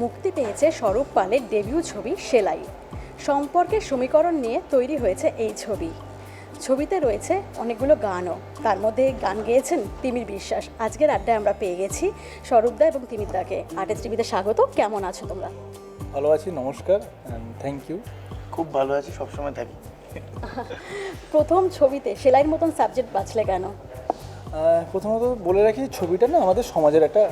মুক্তি পেয়েছে স্বরূপ পালের ডেবিউ ছবি সেলাই। সম্পর্কের সমীকরণ নিয়ে তৈরি হয়েছে এই ছবি। ছবিতে রয়েছে অনেকগুলো গানও। তার মধ্যে গান গেয়েছেন তিমির বিশ্বাস। আজকের আড্ডায় আমরা পেয়ে গেছি স্বরূপদা এবং তিমিরদাকে আর্টিস্ট টিভিতে স্বাগত। কেমন আছো তোমরা? ভালো আছি নমস্কার থ্যাংক ইউ খুব ভালো আছি সবসময় থাকি। প্রথম ছবিতে সেলাইয়ের মতন সাবজেক্ট বাছলে কেন? প্রথমত বলে রাখি ছবিটা না আমাদের সমাজের একটা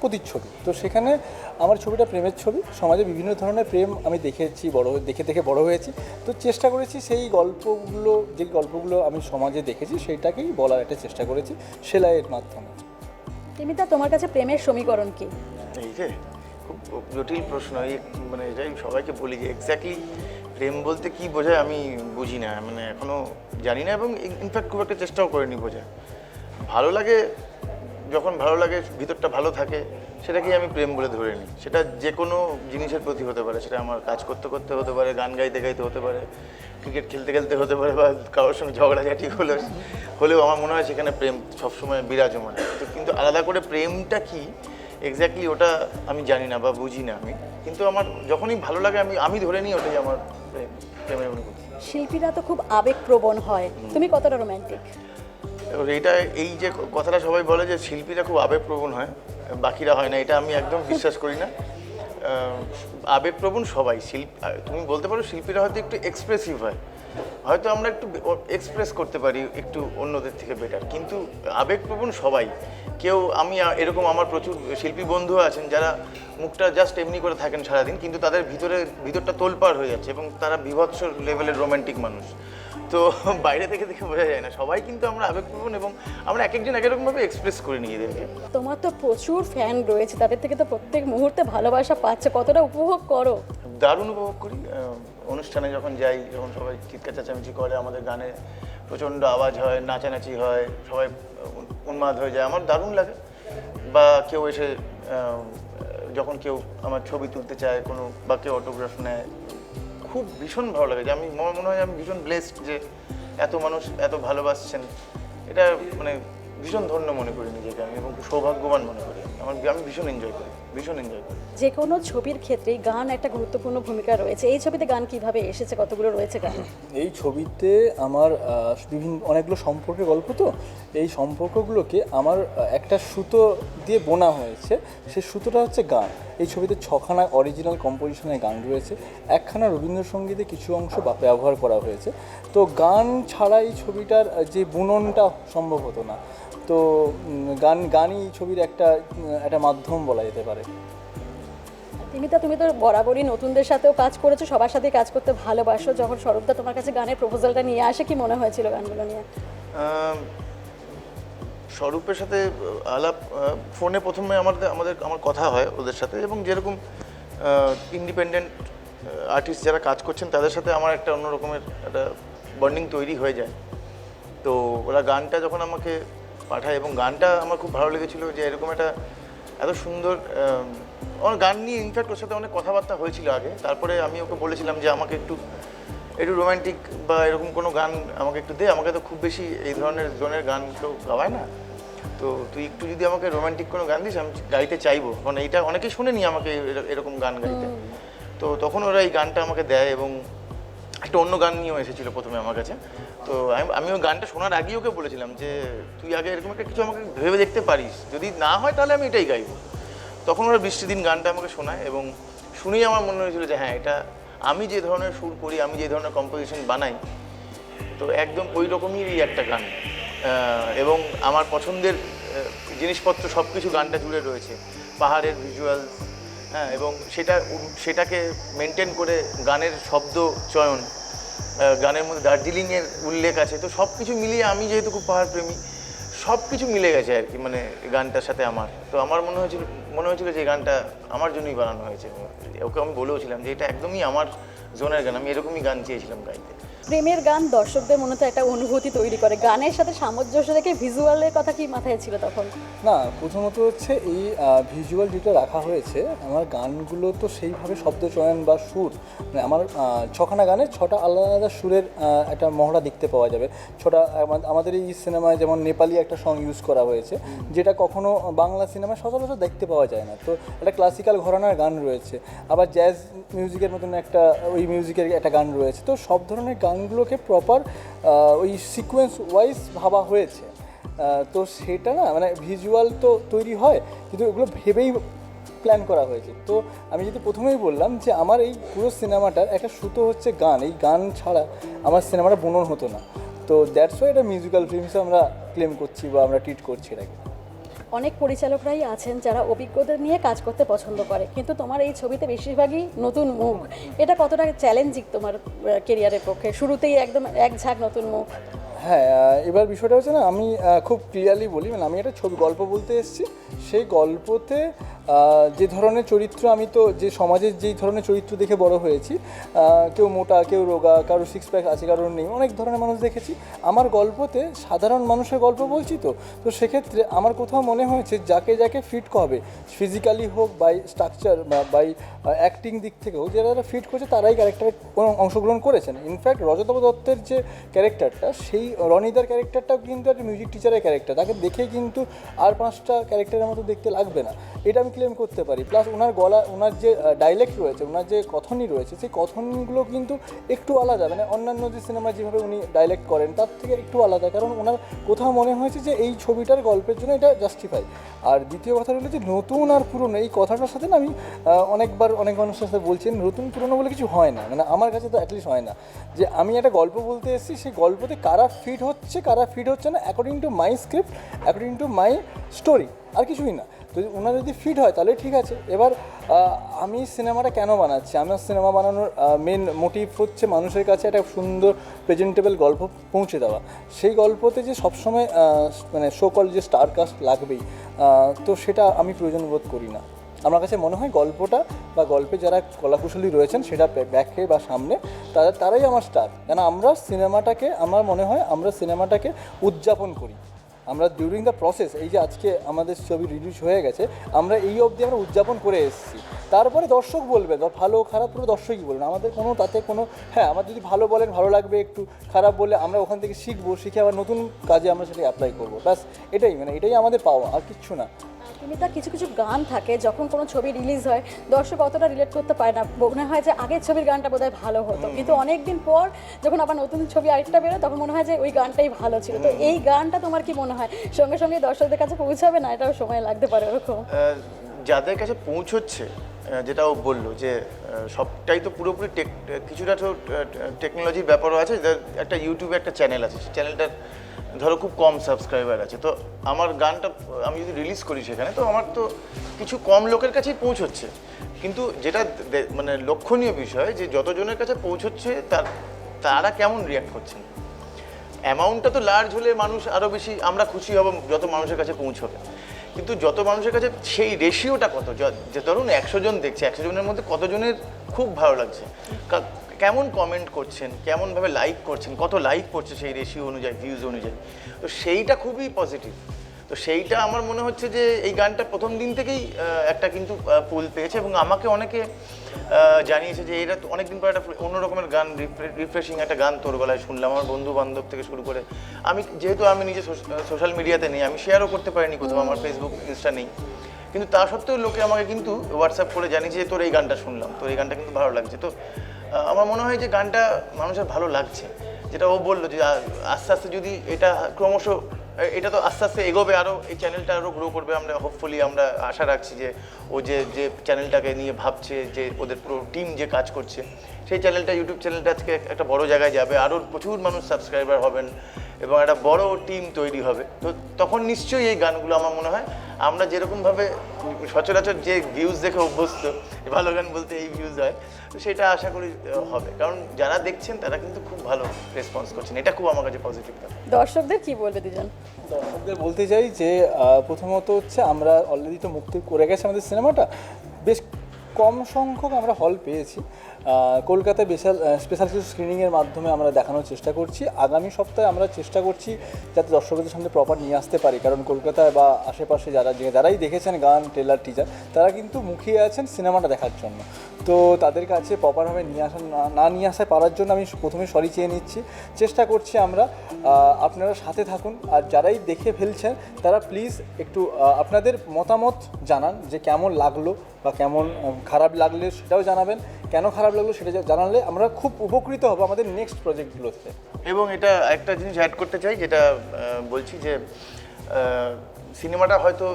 প্রতিচ্ছবি। তো সেখানে আমার ছবিটা প্রেমের ছবি। সমাজে বিভিন্ন ধরনের প্রেম আমি দেখেছি বড় হয়ে- দেখে দেখে বড় হয়েছি। তো চেষ্টা করেছি সেই গল্পগুলো যে গল্পগুলো আমি সমাজে দেখেছি সেইটাকেই বলার একটা চেষ্টা করেছি সেলাইয়ের মাধ্যমে। তিমিরদা তোমার কাছে প্রেমের সমীকরণ কি? এই যে খুব জটিল প্রশ্ন। এই মানে যাই সবাইকে বলি যে এক্স্যাক্টলি প্রেম বলতে কি বোঝায় আমি বুঝি না। মানে এখনও জানি না এবং ইনফ্যাক্ট খুব একটা চেষ্টাও করিনি বোঝা ভালো লাগে যখন ভালো লাগে ভিতরটা ভালো থাকে সেটাকেই আমি প্রেম বলে ধরে নিই। সেটা যে কোনো জিনিসের প্রতি হতে পারে সেটা আমার কাজ করতে করতে হতে পারে গান গাইতে গাইতে হতে পারে ক্রিকেট খেলতে খেলতে হতে পারে বা কারোর সঙ্গে ঝগড়াঝাটি হলে হলেও আমার মনে হয় সেখানে প্রেম সবসময় বিরাজমান। তো কিন্তু আলাদা করে প্রেমটা কি? এক্স্যাক্টলি ওটা আমি জানি না বা বুঝি না আমি। কিন্তু আমার যখনই ভালো লাগে আমি আমি ধরে নিই ওটাই আমার প্রেম প্রেমের অনুভূতি। শিল্পীরা তো খুব আবেগপ্রবণ হয়। তুমি কতটা রোমান্টিক এবার এইটা, এই যে কথাটা সবাই বলে যে শিল্পীরা খুব আবেগপ্রবণ হয়, বাকিরা হয় না, এটা আমি একদম বিশ্বাস করি না। আবেগপ্রবণ সবাই, শিল্প তুমি বলতে পারো শিল্পীরা হয়তো একটু এক্সপ্রেসিভ হয়। হয়তো আমরা একটু এক্সপ্রেস করতে পারি একটু অন্যদের থেকে বেটার কিন্তু আবেগপ্রবণ সবাই, কেউ, আমি এরকম আমার প্রচুর শিল্পী বন্ধু আছেন যারা মুখটা জাস্ট এমনি করে থাকেন সারাদিন, কিন্তু তাদের ভিতরে, ভিতরটা তোলপাড় হয়ে যাচ্ছে এবং তারা বিভৎস লেভেলের রোমান্টিক মানুষ। তো বাইরে থেকে দেখে বোঝা যায় না। সবাই কিন্তু আমরা আবেগপ্রবণ এবং আমরা এক একজন এক একরকমভাবে এক্সপ্রেস করে নিজেদেরকে। তোমার তো প্রচুর ফ্যান রয়েছে তাদের থেকে তো প্রত্যেক মুহূর্তে ভালোবাসা পাচ্ছে। কতটা উপভোগ করো? দারুণ উপভোগ করি। অনুষ্ঠানে যখন যাই যখন সবাই চিৎকার চেঁচামেচি করে আমাদের গানে প্রচণ্ড আওয়াজ হয় নাচানাচি হয় সবাই উন্মাদ হয়ে যায়। আমার দারুণ লাগে। বা কেউ এসে যখন কেউ আমার ছবি তুলতে চায় কোনো বা কেউ অটোগ্রাফ নেয় খুব ভীষণ ভালো লাগে যে আমি আমার মনে হয় আমি ভীষণ ব্লেসড যে এত মানুষ এত ভালোবাসছেন। এটা মানে ভীষণ ধন্য মনে করি নিজেকে আমি এবং সৌভাগ্যবান মনে করি। আমার আমি ভীষণ এনজয় করি। ভীষণ এনজয় করি। যে কোনো ছবির ক্ষেত্রেই গান একটা গুরুত্বপূর্ণ ভূমিকা রয়েছে। এই ছবিতে গান কীভাবে এসেছে? কতগুলো রয়েছে গান? এই ছবিতে আমার বিভিন্ন অনেকগুলো সম্পর্কের গল্প তো। এই সম্পর্কগুলোকে আমার একটা সুতো দিয়ে বোনা হয়েছে। সেই সুতোটা হচ্ছে গান। এই ছবিতে ছখানা অরিজিনাল কম্পোজিশনের গান রয়েছে। একখানা রবীন্দ্রসঙ্গীতে কিছু অংশ ব্যবহার করা হয়েছে। তো গান ছাড়া এই ছবিটার যে বুননটা সম্ভব হতো না। তো গান গানই ছবির একটা একটা মাধ্যম বলা যেতে পারে। তুমি তো তুমি তো বরাবরই নতুনদের সাথেও কাজ করেছ সবার সাথে কাজ করতে ভালোবাসো। যখন স্বরূপদা তোমার কাছে গানের প্রপোজালটা নিয়ে আসে কি মনে হয়েছিল গানগুলো নিয়ে? স্বরূপের সাথে আলাপ ফোনে প্রথমে আমাদের আমাদের আমার কথা হয় ওদের সাথে এবং যেরকম ইন্ডিপেন্ডেন্ট আর্টিস্ট যারা কাজ করছেন তাদের সাথে আমার একটা অন্য রকমের একটা বন্ডিং তৈরি হয়ে যায়। তো ওরা গানটা যখন আমাকে পাঠায় এবং গানটা আমার খুব ভালো লেগেছিল যে এরকম একটা এত সুন্দর আম, আমার গান নিয়ে ইনফ্যাক্ট ওর সাথে অনেক কথাবার্তা হয়েছিল আগে। তারপরে আমি ওকে বলেছিলাম যে আমাকে একটু একটু রোমান্টিক বা এরকম কোনো গান আমাকে একটু দে। আমাকে তো খুব বেশি এই ধরনের জনের গান কেউ গাওয়ায় না। তো তুই একটু যদি আমাকে রোমান্টিক কোনো গান দিস আমি গাইতে চাইব। কারণ এইটা অনেকেই শুনেনি আমাকে এর- এরকম গান গাইতে। তো তখন ওরা এই গানটা আমাকে দেয় এবং একটা অন্য গান নিয়েও এসেছিল প্রথমে আমার কাছে। তো আমি ওই গানটা শোনার আগেই ওকে বলেছিলাম যে, তুই আগে এরকম একটা কিছু আমাকে ভেবে দেখতে পারিস। যদি না হয় তাহলে আমি এটাই গাইবো। তখন ওরা বৃষ্টি দিন গানটা আমাকে শোনায় এবং শুনেই আমার মনে হয়েছিল যে হ্যাঁ এটা আমি যে ধরনের সুর করি, আমি যে ধরনের কম্পোজিশন বানাই, তো একদম ওই রকমই একটা গান। এবং আমার পছন্দের জিনিসপত্র সব কিছু গানটা জুড়ে রয়েছে। পাহাড়ের ভিজুয়াল হ্যাঁ এবং সেটা, সেটাকে মেনটেন করে গানের শব্দ চয়ন। গানের মধ্যে দার্জিলিংয়ের উল্লেখ আছে, তো সব কিছু মিলিয়ে আমি যেহেতু খুব পাহাড় প্রেমী সব কিছু মিলে গেছে আর কি মানে গানটার সাথে আমার। তো আমার মনে হয়েছিল মনে হয়েছিল যে গানটা আমার জন্যই বানানো হয়েছে। ওকে আমি বলেওছিলাম যে এটা একদমই আমার জোনের গান, আমি এরকমই গান চেয়েছিলাম গাইতে। প্রেমের গান দর্শকদের মনে তো একটা অনুভূতি তৈরি করে। গানের সাথে সামঞ্জস্য রেখে ভিজুয়ালের কথা কি মাথায় ছিল তখন? না প্রথমত হচ্ছে এই ভিজুয়াল যেটা রাখা হয়েছে আমার গানগুলো তো সেইভাবে শব্দ চয়ন বা সুর মানে আমার ছখানা গানে ছটা আলাদা আলাদা সুরের একটা মহড়া দেখতে পাওয়া যাবে। ছটা আমাদের এই সিনেমায় যেমন নেপালি একটা সং ইউজ করা হয়েছে যেটা কখনো বাংলা সিনেমায় সচরাচর দেখতে পাওয়া যায় না। তো একটা ক্লাসিক্যাল ঘরানার গান রয়েছে আবার জ্যাজ মিউজিকের মতন একটা ওই মিউজিকের একটা গান রয়েছে। তো সব ধরনের গানগুলোকে প্রপার ওই সিকোয়েন্স ওয়াইজ ভাবা হয়েছে। তো সেটা না মানে ভিজুয়াল তো তৈরি হয়, কিন্তু এগুলো ভেবেই প্ল্যান করা হয়েছে। তো আমি যদি প্রথমেই বললাম যে আমার এই পুরো সিনেমাটার একটা সুতো হচ্ছে গান। এই গান ছাড়া আমার সিনেমাটা বুনন হতো না। তো দ্যাটস ওয়াই এটা মিউজিক্যাল ফিল্ম হিসেবে আমরা ক্লেম করছি বা আমরা ট্রিট করছি এটাকে। অনেক পরিচালকরাই আছেন যারা অভিজ্ঞতা নিয়ে কাজ করতে পছন্দ করে। কিন্তু তোমার এই ছবিতে বেশিরভাগই নতুন মুখ। এটা কতটা চ্যালেঞ্জিং তোমার কেরিয়ারের পক্ষে? শুরুতেই একদম এক ঝাঁক নতুন মুখ। হ্যাঁ এবার বিষয়টা হচ্ছে না, আমি খুব ক্লিয়ারলি বলি মানে আমি একটা ছবি, গল্প বলতে এসেছি। সেই গল্পতে যে ধরনের চরিত্র আমি তো, যে সমাজের যেই ধরনের চরিত্র দেখে বড় হয়েছি কেউ মোটা, কেউ রোগা, কারও সিক্স প্যাক আছে কারোর নেই, অনেক ধরনের মানুষ দেখেছি। আমার গল্পতে সাধারণ মানুষের গল্প বলছি তো তো সেক্ষেত্রে আমার কোথাও মনে হয়েছে যাকে যাকে ফিট হবে ফিজিক্যালি হোক বাই স্ট্রাকচার বা বাই অ্যাক্টিং দিক থেকে হোক যারা ফিট করছে তারাই ক্যারেক্টারে অংশগ্রহণ করেছেন। ইনফ্যাক্ট রজতব দত্তের যে ক্যারেক্টারটা সেই রনিদার ক্যারেক্টারটাও কিন্তু একটা মিউজিক টিচারের ক্যারেক্টার তাকে দেখে কিন্তু আর পাঁচটা ক্যারেক্টারের মতো দেখতে লাগবে না। এটা আমি ক্লেম করতে পারি। প্লাস ওনার গলা ওনার যে ডাইলেক্ট রয়েছে ওনার যে কথনই রয়েছে, সেই কথনগুলো কিন্তু একটু আলাদা। মানে অন্যান্য যে সিনেমা যেভাবে উনি ডাইলেক্ট করেন, তার থেকে একটু আলাদা। কারণ ওনার কোথাও মনে হয়েছে যে এই ছবিটার গল্পের জন্য এটা জাস্টিফাই আর দ্বিতীয় কথা হলো যে নতুন আর পুরনো, এই কথাটার সাথে না আমি অনেকবার অনেক মানুষের সাথে বলছি, নতুন পুরনো বলে কিছু হয় না। মানে আমার কাছে তো অ্যাটলিস্ট হয় না। যে আমি একটা গল্প বলতে এসেছি, সেই গল্পতে কারা ফিট হচ্ছে, কারা ফিট হচ্ছে না according to my script according to my story আর কিছুই না। তো ওনার যদি ফিট হয়, তাহলে ঠিক আছে। এবার আমি সিনেমাটা কেন বানাচ্ছি? আমার সিনেমা বানানোর মেন মোটিভ হচ্ছে মানুষের কাছে একটা সুন্দর প্রেজেন্টেবল গল্প পৌঁছে দেওয়া। সেই গল্পতে যে সবসময় মানে শোকল যে স্টার কাস্ট লাগবেই তো সেটা আমি প্রয়োজন বোধ করি না। আমার কাছে মনে হয় গল্পটা বা গল্পে যারা কলাকুশলী রয়েছেন, সেটা ব্যাকে বা সামনে, তারা, তারাই আমার স্টার কেন, আমরা সিনেমাটাকে, আমার মনে হয় আমরা সিনেমাটাকে উদযাপন করি। আমরা ডিউরিং দ্য প্রসেস এই যে আজকে আমাদের ছবি রিলিজ হয়ে গেছে আমরা এই অবধি আমরা উদযাপন করে এসেছি। তারপরে দর্শক বলবে ভালো খারাপ পুরো দর্শকই বলবেন আমাদের কোনো তাতে কোনো হ্যাঁ আমার যদি ভালো বলেন ভালো লাগবে একটু খারাপ বলে আমরা ওখান থেকে শিখব শিখে আবার নতুন কাজে আমরা সেটা অ্যাপ্লাই করব। ব্যাস এটাই মানে এটাই আমাদের পাওয়া আর কিচ্ছু না। তুমি তার কিছু কিছু গান থাকে যখন কোনো ছবি রিলিজ হয় দর্শক অতটা রিলেট করতে পারে না। মনে হয় যে আগের ছবির গানটা বোধহয় ভালো হতো। কিন্তু অনেক দিন পর যখন আবার নতুন ছবি আরেকটা বেরোয় তখন মনে হয় যে ওই গানটাই ভালো ছিল। তো এই গানটা তোমার কি মনে হয় সঙ্গে সঙ্গে দর্শকদের কাছে পৌঁছাবে না, এটাও সময় লাগতে পারে ওরকম। যাদের কাছে পৌঁছচ্ছে যেটা ও বলল যে সবটাই তো পুরোপুরি টেক, কিছুটা তো টেকনোলজির ব্যাপারও আছে একটা ইউটিউবে একটা চ্যানেল আছে, সেই চ্যানেলটার ধরো খুব কম সাবস্ক্রাইবার আছে। তো আমার গানটা, আমি যদি রিলিজ করি সেখানে, তো আমার তো কিছু কম লোকের কাছেই পৌঁছচ্ছে। কিন্তু যেটা মানে লক্ষণীয় বিষয়, যে যতজনের কাছে পৌঁছচ্ছে, তার, তারা কেমন রিয়াক্ট করছেন? অ্যামাউন্টটা তো লার্জ হলে মানুষ আরও বেশি, আমরা খুশি হব যত মানুষের কাছে পৌঁছবে। কিন্তু যত মানুষের কাছে সেই রেশিওটা কত? যে ধরুন একশো জন দেখছে, একশো জনের মধ্যে কতজনের খুব ভালো লাগছে? কেমন কমেন্ট করছেন? কেমনভাবে লাইক করছেন? কত লাইক করছে সেই রেশিও অনুযায়ী ভিউজ অনুযায়ী? তো সেইটা খুবই পজিটিভ তো সেইটা আমার মনে হচ্ছে যে এই গানটা প্রথম দিন থেকেই একটা কিন্তু পুল পেয়েছে এবং আমাকে অনেকে জানিয়েছে যে এটা তো অনেকদিন পর একটা অন্য রকমের গান রিফ্রেশিং একটা গান তোর গলায় শুনলাম, আমার বন্ধু বান্ধব থেকে শুরু করে। আমি যেহেতু আমি নিজে সোশ্যাল মিডিয়াতে নেই, আমি শেয়ারও করতে পারিনি কোথাও, আমার ফেসবুক ইনস্টা নেই। কিন্তু তা সত্ত্বেও লোকে আমাকে কিন্তু হোয়াটসঅ্যাপ করে জানিয়েছে যে তোর এই গানটা শুনলাম, তোর এই গানটা কিন্তু ভালো লাগছে। তো আমার মনে হয় যে গানটা মানুষের ভালো লাগছে, যেটা ও বলল যে আস্তে আস্তে যদি এটা ক্রমশ এটা তো আস্তে আস্তে এগোবে আরও এই চ্যানেলটা আরও গ্রো করবে। আমরা হোপফুলি আমরা আশা রাখছি যে ও যে যে চ্যানেলটাকে নিয়ে ভাবছে, যে ওদের পুরো টিম যে কাজ করছে, সেই চ্যানেলটা ইউটিউব চ্যানেলটা থেকে একটা বড় জায়গায় যাবে। আরও প্রচুর মানুষ সাবস্ক্রাইবার হবেন। এবং একটা বড় টিম তৈরি হবে। তো তখন নিশ্চয়ই এই গানগুলো আমার মনে হয় আমরা যেরকমভাবে সচরাচর যে ভিউজ দেখে অভ্যস্ত ভালো গান বলতে এই ভিউজ হয় তো সেটা আশা করি হবে। কারণ যারা দেখছেন তারা কিন্তু খুব ভালো রেসপন্স করছেন। এটা খুব আমার কাছে পজিটিভ দর্শকদের কি বলবে দুজন? দর্শকদের বলতে চাই যে প্রথমত হচ্ছে আমরা অলরেডি তো মুক্তি করে গেছে আমাদের সিনেমাটা কম সংখ্যক আমরা হল পেয়েছি। কলকাতা কলকাতায় বেশাল স্পেশাল কিছু স্ক্রিনিংয়ের মাধ্যমে আমরা দেখানোর চেষ্টা করছি। আগামী সপ্তাহে আমরা চেষ্টা করছি যাতে দর্শকদের সামনে প্রপার নিয়ে আসতে পারি। কারণ কলকাতায় বা আশেপাশে যারা যারাই দেখেছেন গান ট্রেলার টিজার তারা কিন্তু মুখিয়ে আছেন সিনেমাটা দেখার জন্য। তো তাদের কাছে প্রপারভাবে নিয়ে আসা না- নিয়ে আসা পারার জন্য আমি প্রথমে সরি চেয়ে নিচ্ছি। চেষ্টা করছি আমরা আপনারা সাথে থাকুন। আর যারাই দেখে ফেলছেন, তারা প্লিজ একটু আপনাদের মতামত জানান যে কেমন লাগল বা কেমন খারাপ লাগলে সেটাও জানাবেন। কেন খারাপ লাগল সেটা জানালে আমরা খুব উপকৃত হব আমাদের নেক্সট প্রজেক্টগুলোতে এবং এটা একটা জিনিস অ্যাড করতে চাই, যেটা বলছি যে সিনেমাটা হয়তো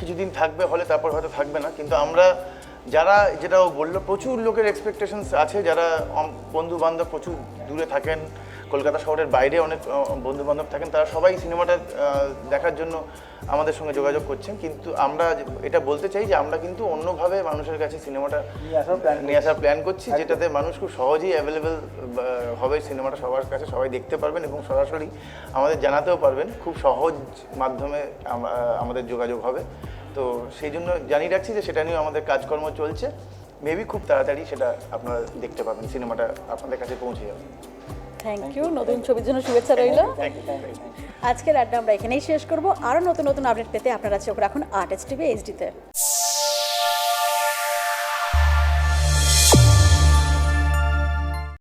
কিছুদিন থাকবে, হলে তারপর হয়তো থাকবে না। কিন্তু আমরা যারা যেটা ও বলল প্রচুর লোকের এক্সপেকটেশনস আছে যারা বন্ধু বান্ধব প্রচুর দূরে থাকেন কলকাতা শহরের বাইরে অনেক বন্ধু বান্ধব থাকেন তারা সবাই সিনেমাটা দেখার জন্য আমাদের সঙ্গে যোগাযোগ করছেন। কিন্তু আমরা এটা বলতে চাই যে আমরা কিন্তু অন্যভাবে মানুষের কাছে সিনেমাটা নিয়ে আসার plan নিয়ে আসার প্ল্যান করছি যেটাতে মানুষ খুব সহজেই অ্যাভেলেবেল হবে সিনেমাটা সবার কাছে সবাই দেখতে পারবেন এবং সরাসরি আমাদের জানাতেও পারবেন। খুব সহজ মাধ্যমে আমাদের যোগাযোগ হবে। তো সেই জন্য জানিয়ে রাখছি যে সেটা নিয়ে আমাদের কাজকর্ম চলছে। মেবি খুব তাড়াতাড়ি সেটা আপনারা দেখতে পাবেন সিনেমাটা আপনাদের কাছে পৌঁছে যাবে। থ্যাংক ইউ নতুন ছবির জন্য শুভেচ্ছা রইল। থ্যাংক ইউ থ্যাংক ইউ আজকের আড্ডা আমরা এখানেই শেষ করব। আরও নতুন নতুন আপডেট পেতে আপনারা চোখ রাখুন আর্টিস্ট টিভি এইচডিতে